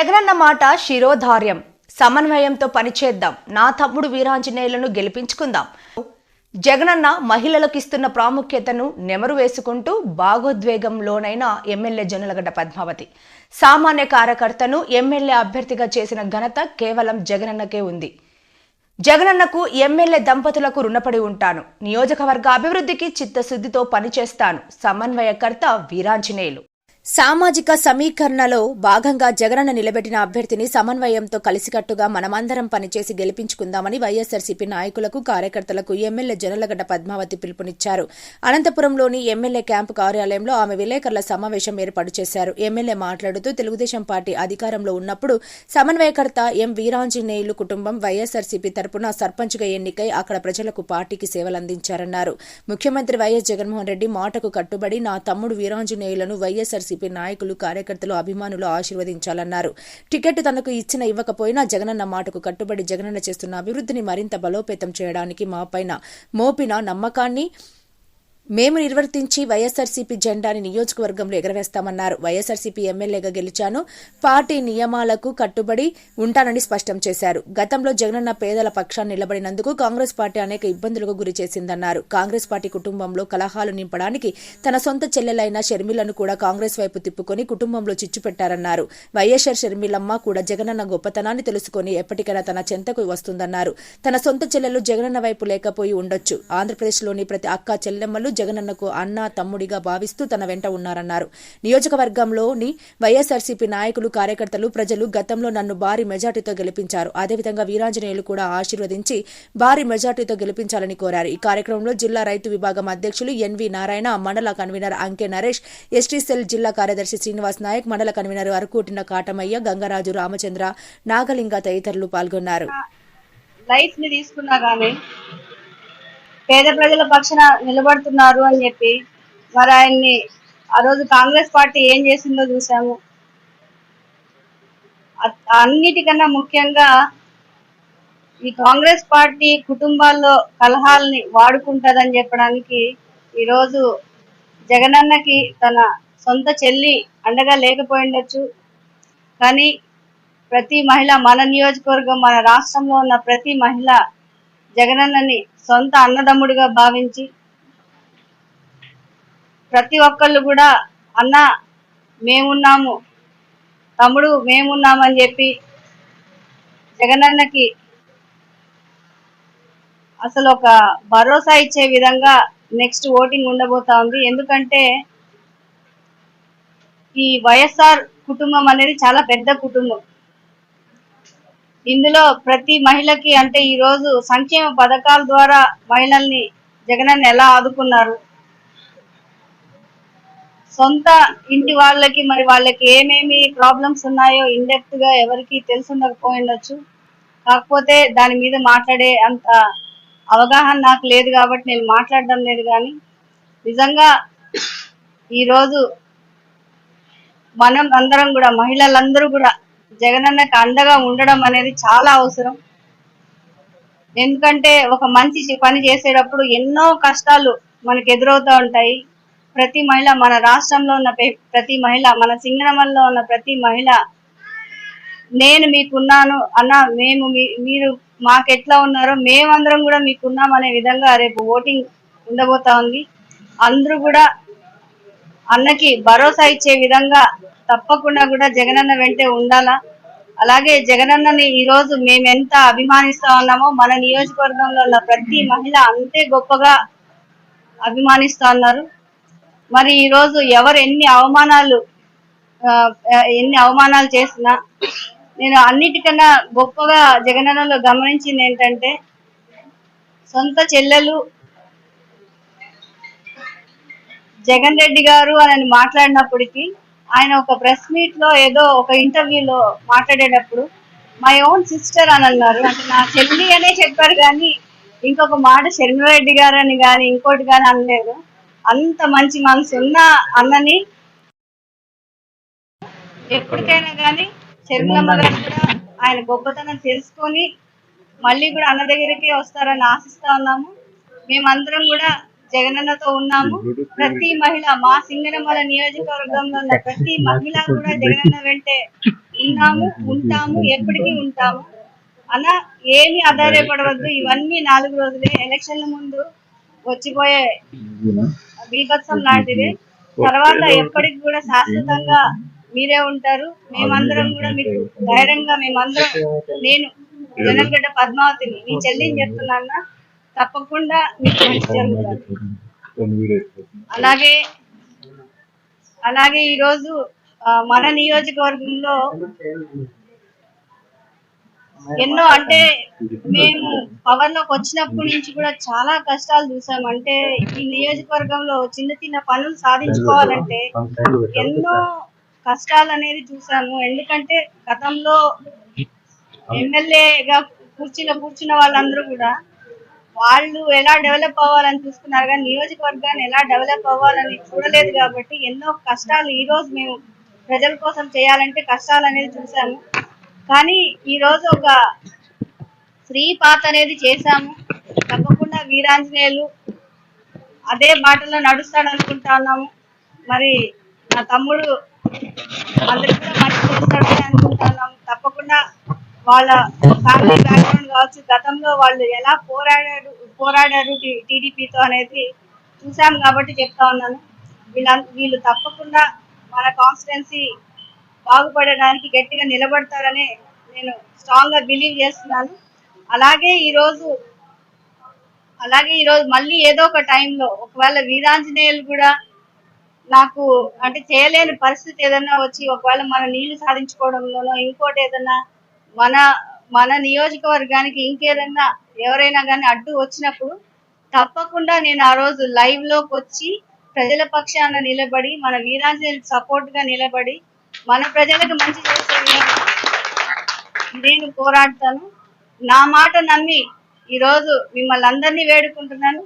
జగనన్న మాట శిరోధార్యం. సమన్వయంతో పనిచేద్దాం. నా తమ్ముడు వీరాంజనేయులను గెలిపించుకుందాం. జగనన్న మహిళలకు ఇస్తున్న ప్రాముఖ్యతను నెమరు వేసుకుంటూ భాగోద్వేగంలోనైన ఎమ్మెల్యే జొన్నలగడ్డ పద్మావతి. సామాన్య కార్యకర్తను ఎమ్మెల్యే అభ్యర్థిగా చేసిన ఘనత కేవలం జగనన్నకే ఉంది. జగనన్నకు ఎమ్మెల్యే దంపతులకు రుణపడి ఉంటాను. నియోజకవర్గ అభివృద్ధికి చిత్తశుద్ధితో పనిచేస్తాను. సమన్వయకర్త వీరాంజనేయులు. సామాజిక సమీకరణలో భాగంగా జగనన్న నిలబెట్టిన అభ్యర్థిని సమన్వయంతో కలిసికట్టుగా మనమందరం పనిచేసి గెలిపించుకుందామని వైఎస్సార్సీపీ నాయకులకు కార్యకర్తలకు ఎమ్మెల్యే జనలగడ్డ పద్మావతి పిలుపునిచ్చారు. అనంతపురంలోని ఎమ్మెల్యే క్యాంపు కార్యాలయంలో ఆమె విలేకరుల సమావేశం ఏర్పాటు చేశారు. ఎమ్మెల్యే మాట్లాడుతూ తెలుగుదేశం పార్టీ అధికారంలో ఉన్నప్పుడు సమన్వయకర్త ఎం వీరాంజనేయులు కుటుంబం వైఎస్సార్సీపీ తరపున సర్పంచ్గా ఎన్నికై అక్కడ ప్రజలకు పార్టీకి సేవలందించారన్నారు. ముఖ్యమంత్రి వైఎస్ జగన్మోహన్ రెడ్డి మాటకు కట్టుబడి నా తమ్ముడు వీరాంజనేయులను వైఎస్సార్సీపీ నాయకులు కార్యకర్తలు అభిమానులు ఆశీర్వదించాలన్నారు. టికెట్ తనకు ఇచ్చిన ఇవ్వకపోయినా జగనన్న మాటకు కట్టుబడి జగనన్న చేస్తున్న అభివృద్ధిని మరింత బలోపేతం చేయడానికి మాపైన మోపిన నమ్మకాన్ని మేము నిర్వర్తించి వైఎస్ఆర్సీపీ జెండాని నియోజకవర్గంలో ఎగరవేస్తామన్నారు. వైఎస్ఆర్సీపీ ఎమ్మెల్యేగా గెలిచాను. పార్టీ నియమాలకు కట్టుబడి ఉంటానని స్పష్టం చేశారు. గతంలో జగనన్న పేదల పక్షాన్ని నిలబడినందుకు కాంగ్రెస్ పార్టీ అనేక ఇబ్బందులకు గురి చేసిందన్నారు. కాంగ్రెస్ పార్టీ కుటుంబంలో కలహాలు నింపడానికి తన సొంత చెల్లెలైన షర్మిలను కూడా కాంగ్రెస్ వైపు తిప్పుకొని కుటుంబంలో చిచ్చు పెట్టారన్నారు. వైఎస్ఆర్ షర్మిలమ్మ కూడా జగనన్న గొప్పతనాన్ని తెలుసుకొని ఎప్పటికైనా తన చెంతకు వస్తుందన్నారు. తన సొంత చెల్లెలు జగనన్న వైపు లేకపోయి ఉండొచ్చు. ఆంధ్రప్రదేశ్లోని ప్రతి అక్క చెల్లెమ్మలు జగనన్నకు అన్న తమ్ముడిగా భావిస్తూ తన వెంట ఉన్నారన్నారు. నియోజకవర్గంలోని వైఎస్ఆర్సీపీ నాయకులు కార్యకర్తలు ప్రజలు గతంలో నన్ను భారీ మెజార్టీతో గెలిపించారు. అదేవిధంగా వీరాంజనేయులు కూడా ఆశీర్వదించి భారీ మెజార్టీతో గెలిపించాలని కోరారు. ఈ కార్యక్రమంలో జిల్లా రైతు విభాగం అధ్యక్షులు ఎన్వి నారాయణ మండల కన్వీనర్ అంకె నరేష్ ఎస్టీ సెల్ జిల్లా కార్యదర్శి శ్రీనివాస్ నాయక్ మండల కన్వీనర్ అరకూటిన కాటమయ్య గంగరాజు రామచంద్ర నాగలింగ తదితరులు పాల్గొన్నారు. లైఫ్ని తీసుకున్నా గానీ పేద ప్రజల పక్షాన నిలబడుతున్నారు అని చెప్పి మరి ఆయన్ని ఆ రోజు కాంగ్రెస్ పార్టీ ఏం చేసిందో చూసాము. అన్నిటికన్నా ముఖ్యంగా ఈ కాంగ్రెస్ పార్టీ కుటుంబాల్లో కలహాలని వాడుకుంటదని చెప్పడానికి ఈరోజు జగనన్నకి తన సొంత చెల్లి అండగా లేకపోయిండొచ్చు కానీ ప్రతి మహిళ మన నియోజకవర్గం మన రాష్ట్రంలో ఉన్న ప్రతి మహిళ జగనన్నని సొంత అన్నదమ్ముడిగా భావించి ప్రతి ఒక్కళ్ళు కూడా అన్న మేమున్నాము. తమ్ముడు మేమున్నామని చెప్పి జగనన్నకి అసలు ఒక భరోసా ఇచ్చే విధంగా నెక్స్ట్ ఓటింగ్ ఉండబోతా ఉంది. ఎందుకంటే ఈ వైఎస్ఆర్ కుటుంబం అనేది చాలా పెద్ద కుటుంబం. ఇందులో ప్రతి మహిళకి అంటే ఈ రోజు సంక్షేమ పథకాల ద్వారా మహిళల్ని జగనన్న ఎలా ఆదుకున్నారు? సొంత ఇంటి వాళ్ళకి మరి వాళ్ళకి ఏమేమి ప్రాబ్లమ్స్ ఉన్నాయో ఇండెప్త్గా ఎవరికి తెలుసుండకపోయిండొచ్చు కాకపోతే దాని మీద మాట్లాడే అంత అవగాహన నాకు లేదు కాబట్టి నేను మాట్లాడడం లేదు కానీ నిజంగా ఈరోజు మనం అందరం కూడా మహిళలందరూ కూడా జగనన్నకి అండగా ఉండడం అనేది చాలా అవసరం. ఎందుకంటే ఒక మంచి పని చేసేటప్పుడు ఎన్నో కష్టాలు మనకు ఎదురవుతూ ఉంటాయి. ప్రతి మహిళ మన రాష్ట్రంలో ఉన్న ప్రతి మహిళ మన సింగనమల్లో ఉన్న ప్రతి మహిళ నేను మీకున్నాను అన్న మేము మీ- మీరు మాకెట్లా ఉన్నారో మేమందరం కూడా మీకున్నాం అనే విధంగా రేపు ఓటింగ్ ఉండబోతా ఉంది. అందరూ కూడా అన్నకి భరోసా ఇచ్చే విధంగా తప్పకుండా కూడా జగనన్న వెంటే ఉండాలా? అలాగే జగనన్నని ఈ రోజు మేము ఎంత అభిమానిస్తా ఉన్నామో మన నియోజకవర్గంలో ఉన్న ప్రతి మహిళ అంతే గొప్పగా అభిమానిస్తా ఉన్నారు. మరి ఈ రోజు ఎవరు ఎన్ని అవమానాలు ఎన్ని అవమానాలు చేసినా నేను అన్నిటికన్నా గొప్పగా జగనన్నలో గమనించింది ఏంటంటే సొంత చెల్లెలు జగన్ రెడ్డి గారు అని మాట్లాడినప్పటికీ ఆయన ఒక ప్రెస్ మీట్లో ఏదో ఒక ఇంటర్వ్యూలో మాట్లాడేటప్పుడు మై ఓన్ సిస్టర్ అని అన్నారు. అంటే నా చెల్లి అనే చెప్పారు కానీ ఇంకొక మాట శర్మిరెడ్డి గారు అని కానీ ఇంకోటి కానీ అనలేదు. అంత మంచి మనసు ఉన్న అన్నని ఎప్పటికైనా కానీ శర్మిలమ్మ గారు కూడా ఆయన గొప్పతనం తెలుసుకొని మళ్ళీ కూడా అన్న దగ్గరికి వస్తారని ఆశిస్తా ఉన్నాము. మేమందరం కూడా జగనన్నతో ఉన్నాము. ప్రతి మహిళ మా సింగనమల నియోజకవర్గంలో ఉన్న ప్రతి మహిళ కూడా జగనన్న వెంటే ఉన్నాము ఉంటాము ఎప్పటికీ ఉంటాము. అన్న ఏమి ఆధారపడవద్దు. ఇవన్నీ నాలుగు రోజులే. ఎలక్షన్ల ముందు వచ్చిపోయే బీభత్సం లాంటిది. తర్వాత ఎప్పటికి కూడా శాశ్వతంగా మీరే ఉంటారు. మేమందరం కూడా మీకు ధైర్యంగా మేమందరం నేను జనగడ్డ పద్మావతిని. మీ చెల్లిని చెప్తున్నా తప్పకుండా మీకు మంచి జరుగుతుంది. అలాగే అలాగే ఈరోజు మన నియోజకవర్గంలో ఎన్నో అంటే మేము పవర్లోకి వచ్చినప్పటి నుంచి కూడా చాలా కష్టాలు చూసాం. అంటే ఈ నియోజకవర్గంలో చిన్న చిన్న పనులు సాధించుకోవాలంటే ఎన్నో కష్టాలు అనేది చూసాము. ఎందుకంటే గతంలో ఎమ్మెల్యేగా కూర్చున్న కూర్చున్న వాళ్ళందరూ కూడా వాళ్ళు ఎలా డెవలప్ అవ్వాలని చూసుకున్నారు కానీ నియోజకవర్గాన్ని ఎలా డెవలప్ అవ్వాలని చూడలేదు కాబట్టి ఎన్నో కష్టాలు ఈ రోజు మేము ప్రజల కోసం చేయాలంటే కష్టాలు అనేది చూసాము. కానీ ఈ రోజు ఒక స్త్రీ పాత అనేది చేశాము. తప్పకుండా వీరాంజనేయులు అదే బాటలో నడుస్తాడు అనుకుంటా ఉన్నాము. మరి నా తమ్ముడు అందరికీ మంచి చేస్తాడు వాళ్ళ ఫ్యామిలీ బ్యాక్గ్రౌండ్ కావచ్చు గతంలో వాళ్ళు ఎలా పోరాడారు పోరాడారు టీడీపీతో అనేది చూసాం కాబట్టి చెప్తా ఉన్నాను. వీళ్ళ వీళ్ళు తప్పకుండా మన కాన్స్టిట్యున్సీ బాగుపడడానికి గట్టిగా నిలబడతారని నేను స్ట్రాంగ్గా బిలీవ్ చేస్తున్నాను. అలాగే ఈరోజు అలాగే ఈరోజు మళ్ళీ ఏదో ఒక టైంలో ఒకవేళ వీరాంజనేయులు కూడా నాకు అంటే చేయలేని పరిస్థితి ఏదైనా వచ్చి ఒకవేళ మన నీళ్ళు సాధించుకోవడంలోనో ఇంకోటి ఏదైనా మన మన నియోజకవర్గానికి ఇంకేదన్నా ఎవరైనా కానీ అడ్డు వచ్చినప్పుడు తప్పకుండా నేను ఆ రోజు లైవ్లోకి వచ్చి ప్రజల పక్షాన నిలబడి మన వీరాంజనేయులకు సపోర్ట్గా నిలబడి మన ప్రజలకు మంచి చేసే నేను పోరాడతాను. నా మాట నమ్మి ఈరోజు మిమ్మల్ని అందరినీ వేడుకుంటున్నాను.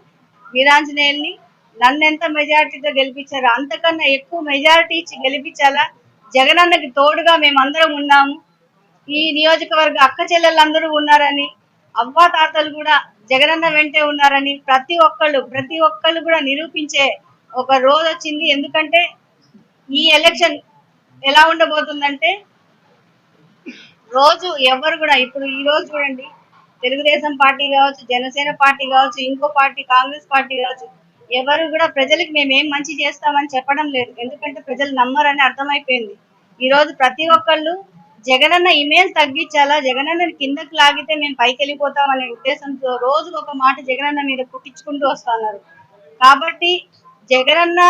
వీరాంజనేయుల్ని నన్ను ఎంత మెజారిటీతో గెలిపించారో అంతకన్నా ఎక్కువ మెజారిటీ ఇచ్చి గెలిపించాలా? జగనన్నకి తోడుగా మేమందరం ఉన్నాము. ఈ నియోజకవర్గ అక్క చెల్లెళ్ళందరూ ఉన్నారని అవ్వ తాతలు కూడా జగనన్న వెంటే ఉన్నారని ప్రతి ఒక్కళ్ళు ప్రతి ఒక్కళ్ళు కూడా నిరూపించే ఒక రోజు వచ్చింది. ఎందుకంటే ఈ ఎలక్షన్ ఎలా ఉండబోతుందంటే రోజు ఎవరు కూడా ఇప్పుడు ఈ రోజు చూడండి తెలుగుదేశం పార్టీ కావచ్చు జనసేన పార్టీ కావచ్చు ఇంకో పార్టీ కాంగ్రెస్ పార్టీ కావచ్చు ఎవరు కూడా ప్రజలకు మేము ఏం మంచి చేస్తామని చెప్పడం లేదు. ఎందుకంటే ప్రజలు నమ్మరని అర్థమైపోయింది. ఈ రోజు ప్రతి ఒక్కళ్ళు జగనన్న ఇమేజ్ తగ్గించాలా? జగనన్న కిందకి లాగితే మేము పైకి వెళ్ళిపోతాం అనే ఉద్దేశంతో రోజు ఒక మాట జగనన్న మీద పుట్టించుకుంటూ వస్తున్నారు. కాబట్టి జగనన్న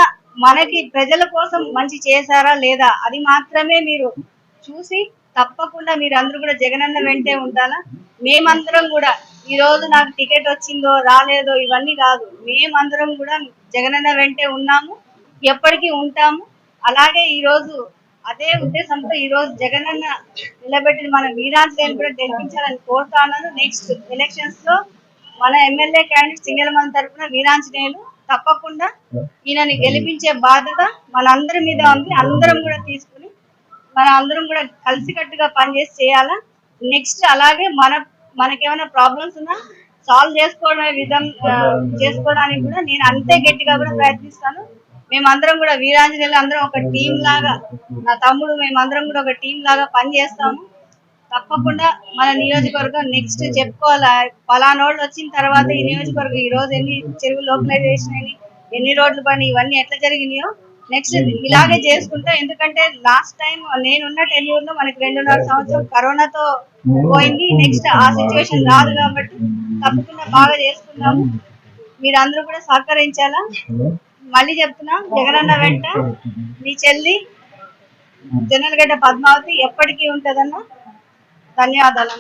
మనకి ప్రజల కోసం మంచి చేశారా లేదా? అది మాత్రమే మీరు చూసి తప్పకుండా మీరు అందరూ కూడా జగనన్న వెంటే ఉండాలా? మేమందరం కూడా ఈ రోజు నాకు టికెట్ వచ్చిందో రాలేదో ఇవన్నీ కాదు. మేమందరం కూడా జగనన్న వెంటే ఉన్నాము ఎప్పటికీ ఉంటాము. అలాగే ఈ రోజు అదే ఉద్దేశంతో ఈ రోజు అన్న నిలబెట్టిన మన వీరాంజనేయులు కూడా గెలిపించాలని కోరుతాను నెక్స్ట్ ఎలక్షన్స్లో మన ఎమ్మెల్యే క్యాండిడేట్ సింగల్ తరపున వీరాంజనేయులు తప్పకుండా ఈయనని గెలిపించే బాధ్యత మనందరి మీద ఉంది. అందరం కూడా తీసుకుని మన అందరం కూడా కలిసికట్టుగా పనిచేసి చేయాలా? నెక్స్ట్ అలాగే మన మనకేమైనా ప్రాబ్లమ్స్ ఉన్నా సాల్వ్ చేసుకోవడమే విధం చేసుకోవడానికి కూడా నేను అంతే గట్టిగా కూడా ప్రయత్నిస్తాను. మేమందరం కూడా వీరాంజనేయులు అందరం ఒక టీం లాగా నా తమ్ముడు మేమందరం కూడా ఒక టీం లాగా పనిచేస్తాము. తప్పకుండా మన నియోజకవర్గం నెక్స్ట్ చెప్పుకోవాలా? పలానోళ్ళు వచ్చిన తర్వాత ఈ నియోజకవర్గం ఈ రోజు ఎన్ని చెరువు లోకలైజేషన్ అని ఎన్ని రోడ్లు పని ఇవన్నీ ఎట్లా జరిగినాయో నెక్స్ట్ ఇలాగే చేసుకుంటా ఎందుకంటే లాస్ట్ టైం నేనున్న టెన్యూర్లో మనకి రెండున్నర సంవత్సరం కరోనాతో పోయింది. నెక్స్ట్ ఆ సిచ్యువేషన్ రాదు కాబట్టి తప్పకుండా బాగా చేసుకున్నాము మీరందరూ కూడా సహకరించాలా? మళ్ళీ చెప్తున్నా జగనన్న వెంట మీ చెల్లి జనల్గడ్డ పద్మావతి ఎప్పటికీ ఉంటుందన్న ధన్యవాదాలు